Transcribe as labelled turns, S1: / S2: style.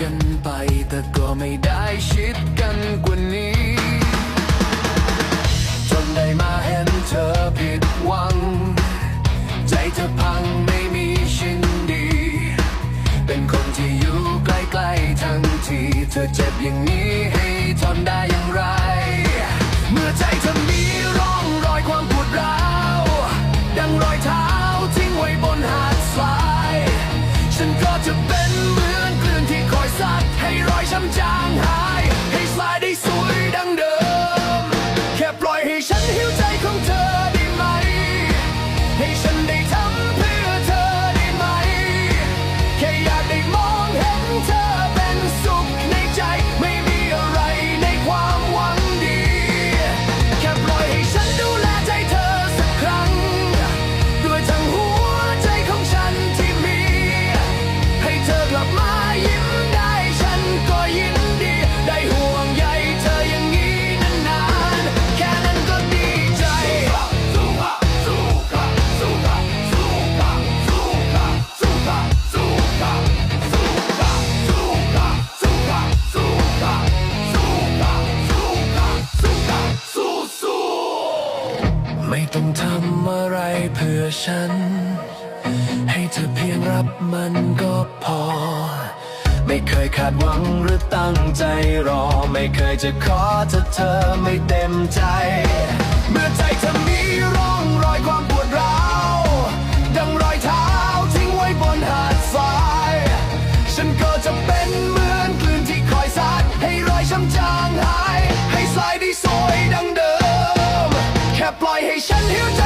S1: กันไป แต่ก็ไม่ได้ชิดกันกว่านี้ จนได้มาเห็นเธอผิดหวัง ใจเธอพังไม่มีชิ้นดี เป็นคนที่อยู่ใกล้ๆทั้งที เธอเจ็บอย่างนี้ให้ทนได้อย่างไร อ ไม่ต้องทำอะไรเพื่อฉัน ให้เธอเพียงรับมันก็พอ ไม่เคยคาดหวังหรือตั้งใจรอ ไม่เคยจะขอถ้าเธอไม่เต็มใจ เมื่อใจเธอมีร่องรอยความปวดร้าว ฉันหิวใจ